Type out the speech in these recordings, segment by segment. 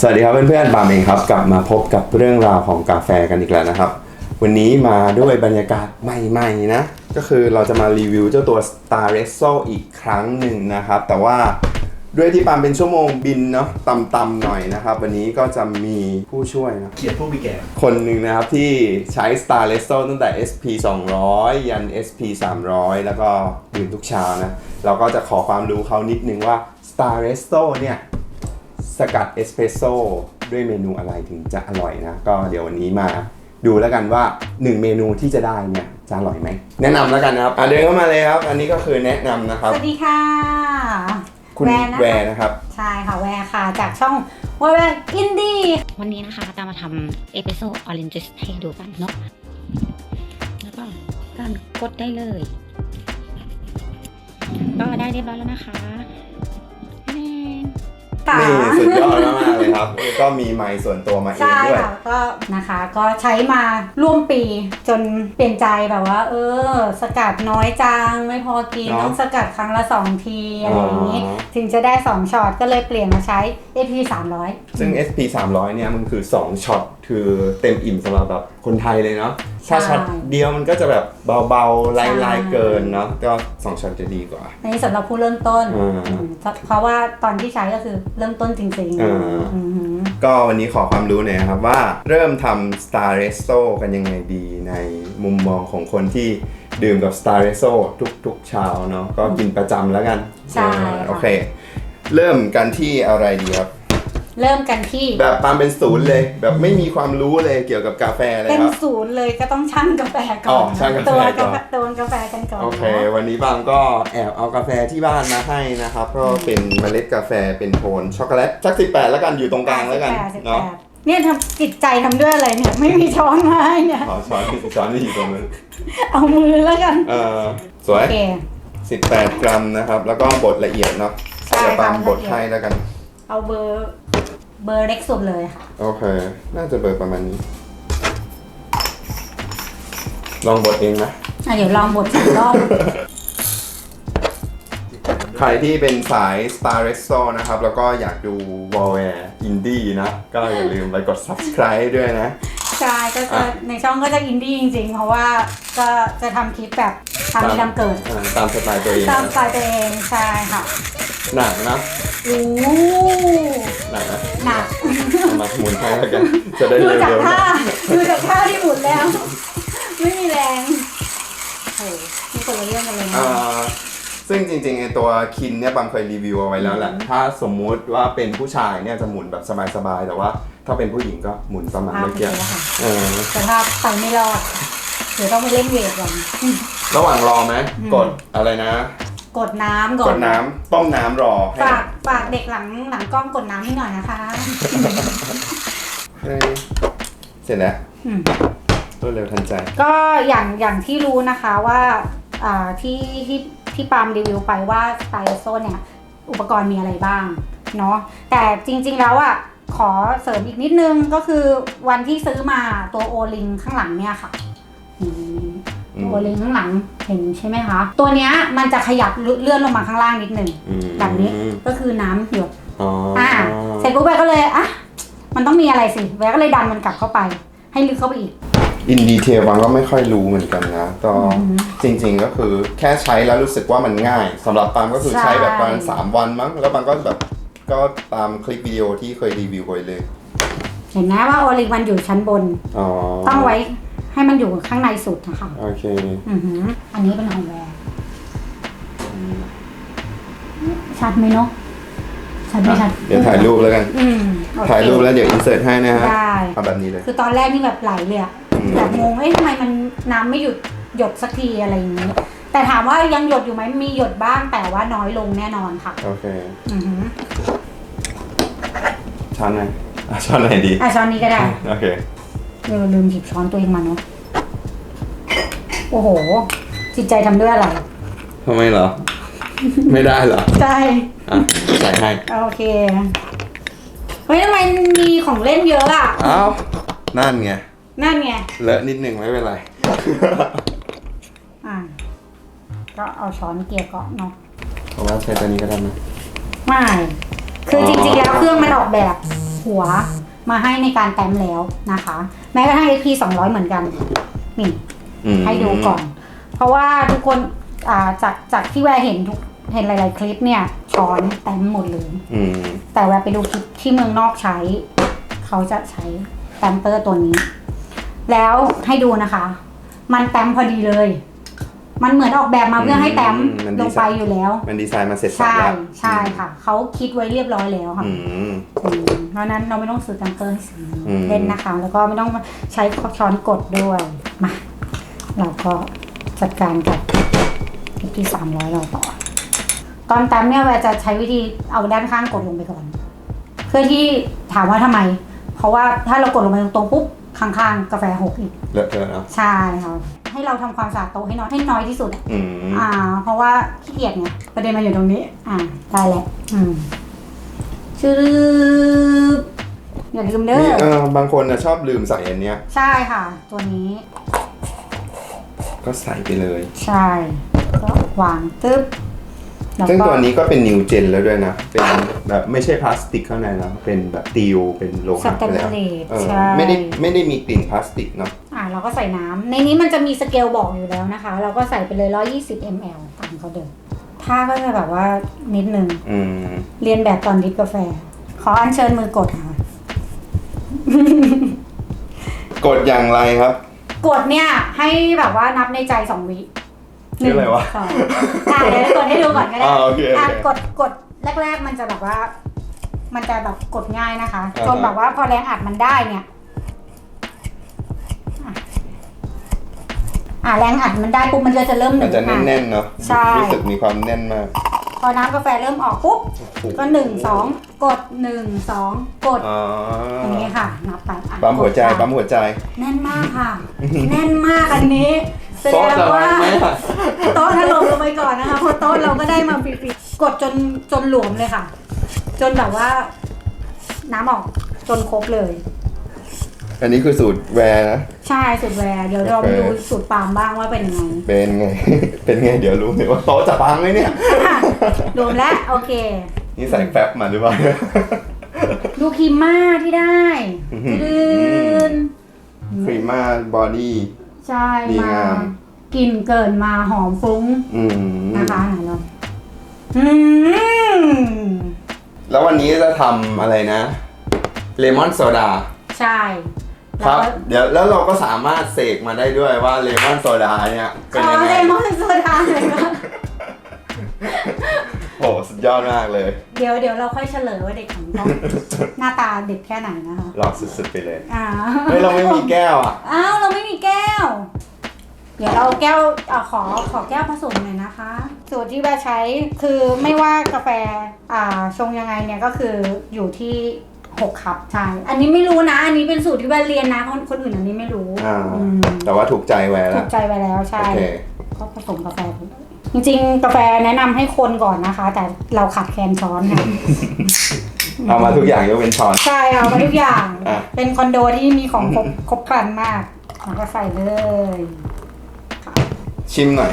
สวัสดีครับเพื่อนๆ บามเองครับ กลับมาพบกับเรื่องราวของกาแฟกันอีกแล้วนะครับ วันนี้มาด้วยบรรยากาศใหม่ๆนะ ก็คือเราจะมารีวิวเจ้าตัว Star r e s s o อีกครั้งหนึ่งนะครับ แต่ว่าด้วยที่ปามเป็นชั่วโมงบินเนาะต่ำๆหน่อยนะครับ วันนี้ก็จะมีผู้ช่วยนะเขียนผู้มีแก่คนหนึ่งนะครับที่ใช้ Star r e s o ตั้งแต่ SP 200 ยัน SP 300 แล้วก็ดื่มทุกเช้านะ เราก็จะขอความรู้เขานิดนึงว่า Star r e s o เนี่ย สกัดเอสเปรสโซ่ด้วยเมนูอะไรถึงจะอร่อยนะ ก็เดี๋ยววันนี้มาดูแล้วกันว่า 1 เมนูที่จะได้เนี่ยจะอร่อยไหม แนะนำแล้วกันนะครับอะเดินเข้ามาเลยครับ อันนี้ก็คือแนะนำนะครับ สวัสดีค่ะคุณแวร์นะคะแวร์นะครับ ใช่ค่ะแวร์ค่ะ จากช่องแวร์อินดี้วันนี้นะคะจะมาทำเอสเปรสโซ่ออเรนจ์ให้ดูกันเนาะ แล้วก็การกดได้เลย ก็ได้เรียบร้อยแล้วนะคะแน่ ค่ะนี่สุดยอดมากๆเลยครับ ก็มีไมค์ส่วนตัวมาเองใช่ด้วย ค่ะก็นะคะก็ใช้มาร่วมปีจนเปลี่ยนใจแบบว่า เออ สกัดน้อยจังไม่พอกินเนอะต้องสกัดครั้งละสองทีอะไรอย่างนี้ อ๋อ ถึงจะได้ 2ช็อตก็เลยเปลี่ยนมาใช้ AP 300 ซึ่ง SP 300 เนี่ยมันคือ 2ช็อตคือเต็มอิ่มสำหรับแบบคนไทยเลยเนาะ ถ้าใช่ช็อตเดียวมันก็จะแบบเบาๆใช่ไล่ๆเกินเนาะก็2ช็อตจะดีกว่า อันนี้สำหรับผู้เริ่มต้นอ่า อืมเพราะว่าตอนที่ใช้ก็คือเริ่มต้นจริงๆอ่าอือหือ ก็วันนี้ขอความรู้หน่อยนะครับว่าเริ่มทำ Star r e s o กันยังไงดีในมุมมองของคนที่ดื่มกับ Star r e s o ทุกๆเช้าเนาะก็กินประจำแล้วกันใช่ เออค่ะโอเค เริ่มกันที่อะไรดีครับ เริ่มกันที่แบบปามเป็นศูนย์เลย แบบไม่มีความรู้เลยเกี่ยวกับกาแฟเลยเป็นครับ ศูนย์เลยก็ต้องชั่งกาแฟก่อ๋ออนชั่งกาแฟตัวก่อนตัวกาแฟกันก่อนโอเควันนี้บางก็แอบเอากาแฟที่บ้านมาให้นะครับ ก็เป็นเมล็ดกาแฟเป็นโทนช็อกโกแลตสักสิบแปดแล้วกันอยู่ตรงกลางแล้วกันสิบแปดเนาะเนี่ยทำจิตใจทำด้วยอะไรเนี่ย ไม่มีช้อนมาให้เนี่ย ขอช้อนช้อนที่อยู่ตรงนั้นเอามือแล้วกันเออสวยโอเค18กรัมนะครับ แล้วก็บดละเอียดเนาะใช่เดี๋ยวปามค่ะบดให้แล้วกัน เอาเบอร์ เบอร์เล็กสุดเลยค่ะ โอเค น่าจะเบอร์ประมาณนี้ ลองบดเองนะ อะเดี๋ยวลองบดสักรอบ ใครที่เป็นสาย Star r e s o นะครับ แล้วก็อยากดู w a r w a r e Indie นะ ก็อย่าลืมไปกด subscribe ด้วยนะ ใช่ก็จะอะ ในช่องก็จะอินดี้จริงๆ เพราะว่าก็จะทำคลิปแบบทำมีลำเกิด อ่าตามสไตล์ตัวเองตามนะ สไตล์ตัวเองใช่ค่ะ หนักนะโอ้หนักนะหนักเอามาหมุนให้แล้วกันจะได้ดูจากเร็วๆหน่ท่าอยดูจากท่าที่หมุนแล้ว ไม่มีแรงโอ้โหนี่คนละเรื่องกันเลยนะ อ่าซึ่งจริงๆไอตัวคินเนี่ยบางเคยรีวิวเอาไว้แล้วแหละถ้าสมมุติว่าเป็นผู้ชายเนี่ยจะหมุนแบบสบายๆแต่ว่า ถ้าเป็นผู้หญิงก็หมุนประมาณภาพเมื่อเมื่อกี้กี้แล้วค่ะ เออแต่ภาพไปไม่รอดเดี๋ยวต้องไปเล่นเวทก่อน ระหว่างรอไหมอืมกดอะไรนะ กดน้ำก่อกนดน้ำต้มน้ำรอให้ฝากฝากเด็กหลังหลังกล้องกดน้ำให้หน่อยนะคะให้เสร็จแล้วอืม รวดเร็วทันใจ ก็อย่างอย่างที่รู้นะคะว่าอ่าที่ที่ที่ปาล์มรีวิวไปว่าสไตล์โซเนี่ย อุปกรณ์มีอะไรบ้างเนาะแต่จริงๆแล้วอะขอเสริมอีกนิดนึงก็คือวันที่ซื้อมาตัวโอลิงข้างหลังเนี่ยค่ะนี่ อืมตัวโอลิงข้างหลังเห็นใช่ไหมคะ ตัวเนี้ยมันจะขยับเลื่อนลงมาข้างล่างนิดนึงอืมแบบนี้ก็คือน้ำหยดอ๋อออ่าเสร็จปุ๊บแวก็เลยอะมันต้องมีอะไรสิแวก็เลยดันมันกลับเข้าไป ให้ลึกเข้าไปอีก อินดีเทลบางก็ไม่ค่อยรู้เหมือนกันนะก็อืมจริงๆก็คือแค่ใช้แล้วรู้สึกว่ามันง่ายสำหรับปาล์มก็คือใช่ใช้แบบประมาณ3วันมั้งแล้วบางก็แบบก็ตามคลิปวิดีโอที่เคยรีวิวไปเลยเห็นไหมว่าโอลิงมันอยู่ชั้นบน อ๋อต้องไว้ ให้มันอยู่ข้างในสุดนะคะโอเคอือหืออันนี้เป็นของแวร์ชัดไหมเนาะชัดไหมชัดเดี๋ยวถ่ายรูปแล้วกัน อืมโอเคถ่ายรูปแล้วเดี๋ยวอินเสิร์ตให้นะฮะได้เอาแบบนี้เลย คือตอนแรกนี่แบบไหลเลยอะอืม แบบงงเอ้ยทำไมมันน้ำไม่หยุดหยดสักทีอะไรอย่างนี้ แต่ถามว่ายังหยดอยู่ไหมมีหยดบ้างแต่ว่าน้อยลงแน่นอนค่ะ โอเคอือหือช้อนไหนอะช้อนไหนดีอะช้อนนี้ก็ได้ โอเค เดี๋ยวลืมหยิบช้อนตัวเองมาเนาะ โอ้โห จิตใจทำด้วยอะไร ทำไมเหรอ ไม่ได้เหรอ ใช่ อะ ใส่ให้ โอเค เฮ้ยทำไมมีของเล่นเยอะอะเอ้านั่นไง นั่นไง เลอะนิดนึงไม่เป็นไร อ่าก็เอาช้อนเกี่ยเกาะเนาะ เพราะว่าใช้ตัวนี้ก็ได้นะ ไม่ คือจริงๆแล้วเครื่องมันออกแบบหัว มาให้ในการแต้มแล้วนะคะ แม้กระทั่ง SP 200 เหมือนกัน นี่อืมให้ดูก่อน เพราะว่าทุกคนอ่าจากจากที่แวร์เห็นทุกเห็นหลาย ๆ คลิปเนี่ยช้อนแต้มหมดเลยอืมแต่แวร์ไปดูคลิปที่เมืองนอกใช้ เขาจะใช้แตมเปอร์ตัวนี้ แล้วให้ดูนะคะ มันแต้มพอดีเลย มันเหมือนออกแบบมาเพื่อให้แต้มอืมมันลดีงไซน์ไปอยู่แล้ว มันดีไซน์มาเสร็จสับใช่แล้วใช่ค่ะ เขาคิดไว้เรียบร้อยแล้วค่ะอืมอืมเพราะฉะนั้นเราไม่ต้องซื้อแตมเปอร์ให้สีอืมเล่นนะคะ แล้วก็ไม่ต้องใช้ช้อนกดด้วยมาเราก็จัดการกับที่สามร้อยเราต่อตอนแต้มเนี่ยแวร์จะใช้วิธีเอาด้านข้างกดลงไปก่อน เพื่อที่ถามว่าทำไม เพราะว่าถ้าเรากดลงไปตรงๆปุ๊บข้างๆกาแฟหกอีกเลอะเทอะเนาะใช่ค่ะ ให้เราทำความสะอาดโต๊ะให้น้อยให้น้อยที่สุดอะอืมอ่า เพราะว่าขี้เกียจไงประเด็นมาอยู่ตรงนี้ อ่าได้แหละอืมชื่ออย่าลืมเด้นี่อเออบางคนนะชอบลืมใส่อันเนี้ย ใช่ค่ะ ตัวนี้ ก็ใส่ไปเลย ใช่ ก็วางตึ๊บแล้วซึ่งก็ตัวนี้ก็เป็นนิวเจนแล้วด้วยนะ เป็นแบบไม่ใช่พลาสติกข้างในแล้ว เป็นแบบตีลเป็นโลสหะแตไปนแล้วเลสเออใช่ ไม่ได้ไม่ได้มีกลิ่นพลาสติกเนาะอ่า เราก็ใส่น้ำในนี้มันจะมีสเกลบอกอยู่แล้วนะคะ เราก็ใส่ไปเลย 120 ml ตามเขาเดิมถ้าก็จะแบบว่านิดนึงอืมเรียนแบบตอนดริฟกาแฟ ขออัญเชิญมือกดค่ะ กดอย่างไรครับ กดเนี่ยให้แบบว่านับในใจสองวิชื่ออะไรวะสองอะเดี๋ยวกดให้ดูก่อนก็ได้อ่าโอเคโอเคอะกดกดแรก ๆ มันจะแบบว่า มันจะแบบกดง่ายนะคะ อ่าฮะ จนแบบว่าพอแรงอัดมันได้เนี่ย อะแรงอัดมันได้ปุ๊บมันก็จะเริ่มหมันึ่นงจะอะ แน่นๆเนาะใช่ รู้สึกมีความแน่นมาก พอน้ำกาแฟเริ่มออกปุ๊บก็หนึ่งสองกดหนึ่งสองกดอ๋ออย่างนี้ค่ะนับไปอะปั๊มหัวใจกดไปปั๊มหัวใจ แน่นมากค่ะ แน่นมากอันนี้แสดโต๊ะงจะว่าวางไหมอะโต๊ะถล่มลงไปก่อนนะคะเพราะโต๊ะเราก็ได้มาฟรีๆกดจนจนหลวมเลยค่ะ จนแบบว่า น้ำออกจนครบเลย อันนี้คือสูตรแวร์นะ ใช่สุดแวร์เดี๋ยวเราโอเคมาดูสูตรปาล์มบ้างว่าเป็นยังไง เป็นไง เป็นไง เดี๋ยวรู้เลยว่าโต๊ะจะพังไหมเนี่ยอะรวมแล้วโอเค นี่ใส่แฟบมาหรือเปล่า ดูครีมม่าที่ได้อื้อหือดืนครีมมาบอดี้ ใช่ดีมางามกลิ่นเกินมาหอมฟุ้งอืมนะคะไหนลองอืมแล้ววันนี้จะทำอะไรนะ เลมอนโซดา ใช่ ครับแล้วก็เดี๋ยวแล้วเราก็สามารถเสกมาได้ด้วยว่าเลมอนโซดาเนี่ยเป็นขอยังไงเลมอนโซดาเลยนะโอ้สุดยอดมากเลย เดี๋ยวเดี๋ยวเราค่อยเฉลยว่าเด็กของต้องหน้าตาเด็กแค่ไหนนะคะหลอกสุดๆไปเลยอ่าเฮ้ยเราไม่มีแก้วอะอ้าวเราไม่มีแก้ว เดี๋ยวเราแก้วอ่าขอขอแก้วผสมหน่อยนะคะ สูตรที่แบร์ใช้คือไม่ว่ากาแฟอ่าชงยังไงเนี่ยก็คืออยู่ที่ หกคัพใช่อันนี้ไม่รู้นะ อันนี้เป็นสูตรที่แบร์เรียนนะคนคนอื่นอันนี้ไม่รู้อ่าอืมแต่ว่าถูกใจแวร์ถูแล้วกใจไปแล้วใช่โอเค ก็ผสมกาแฟไปเลยจริงๆ กาแฟแนะนำให้คนก่อนนะคะ แต่เราขัดแคลนช้อนค่ะ เอามาทุกอย่างยกเป็นช้อน ใช่เอามาทุกอย่าง อะ เป็นคอนโดที่มีของครบครบครันมากแล้วก็ใส่เลย ชิมหน่อย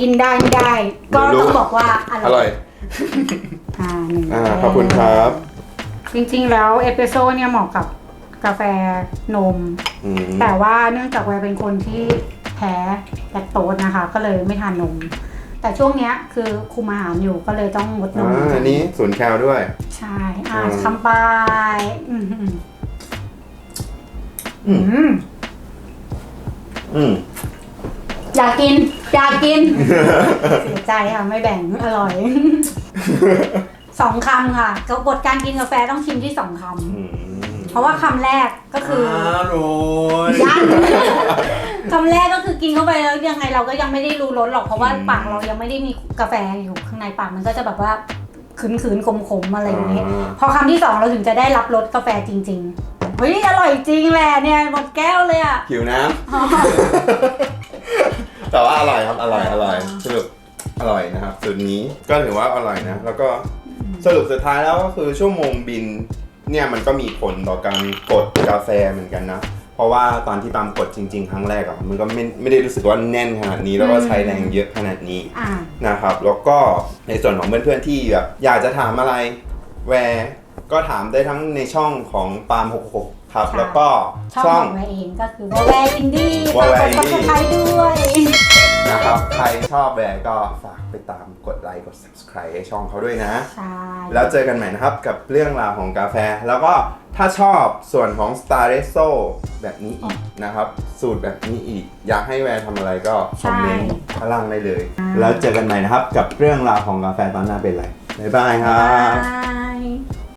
กินได้ไม่ได้ ก็เดี๋ยวรู้ ต้องบอกว่าออร่ร่ออยย อ่าหนึ่งอ่าขอบคุณครับ จริงๆ แล้วเอสเปรสโซ่เนี่ยเหมาะกับกาแฟนม อืมแต่ว่าเนื่องจากวัยเป็นคนที่แพ้แลคโตสนะคะ ก็เลยไม่ทานนม แต่ช่วงเนี้ยคือคุมอาหารอยู่ก็เลยต้องงดนอ่ามอันนี้ศูนย์แคลด้วย ใช่อ่าอืมคำปลายอืมอือืมมอืมอยากกิน อยากกิน เสียใจค่ะไม่แบ่งอร่อย สองคำค่ะกบทการกินกาแฟต้องชิมที่สองคอืมำเพราะว่าคำแรกก็คือโอ้ยยันคำแรกก็คือกินเข้าไปแล้วยังไงเราก็ยังไม่ได้รู้รสหรอกเพราะว่าอืมปากเรายังไม่ได้มีกาแฟอยู่ข้างในปากมันก็จะแบบว่าขืนๆขมๆอะไรอย่างเงี้ยอ่าพอคำที่สองเราถึงจะได้รับรสกาแฟจริง ๆ เฮ้ยอร่อยจริงแหละเนี่ยหมดแก้วเลยอะหิวน้ำแต่ว่าอร่อยครับอร่อยอร่อยสรุปอร่อยนะครับสูตรนี้ก็ถือว่าอร่อยนะ แล้วก็ สรุปสุดท้ายแล้วก็คือชั่วโมงบินเนี่ยมันก็มีผลต่อการกดกาแฟเหมือนกันนะ เพราะว่าตอนที่ปามกดจริง ๆ ครั้งแรกอะมันก็ไม่ไม่ได้รู้สึกว่าแน่นขนาดนี้แล้วก็ใช้แรงเยอะขนาดนี้อ่า นะครับ แล้วก็ในส่วนของเพื่อนๆที่แบบอยากจะถามอะไรแวร์ก็ถามได้ทั้งในช่องของปาล์ม66ครับ ค่ะ แล้วก็ช่องช่อของงเราเองก็คือวอลแวร์อินดี้วอลแวร์กด Indie ซับสไครต์ด้วย นะครับ ใครชอบแบรนด์ก็ฝากไปตามกดไลค์กด subscribe ให้ช่องเขาด้วยนะ ใช่แล้วเจอกันใหม่นะครับกับเรื่องราวของกาแฟ แล้วก็ถ้าชอบส่วนของ Star r e s s o แบบนี้อีกนะครับ สูตรแบบนี้อีก อยากให้แวร์ทำอะไรก็คอมเมนต์ข้างล่างได้เลย แล้วเจอกันใหม่นะครับกับเรื่องราวของกาแฟตอนหน้าเป็นไรบ๊ายบายครับบ๊ายบาย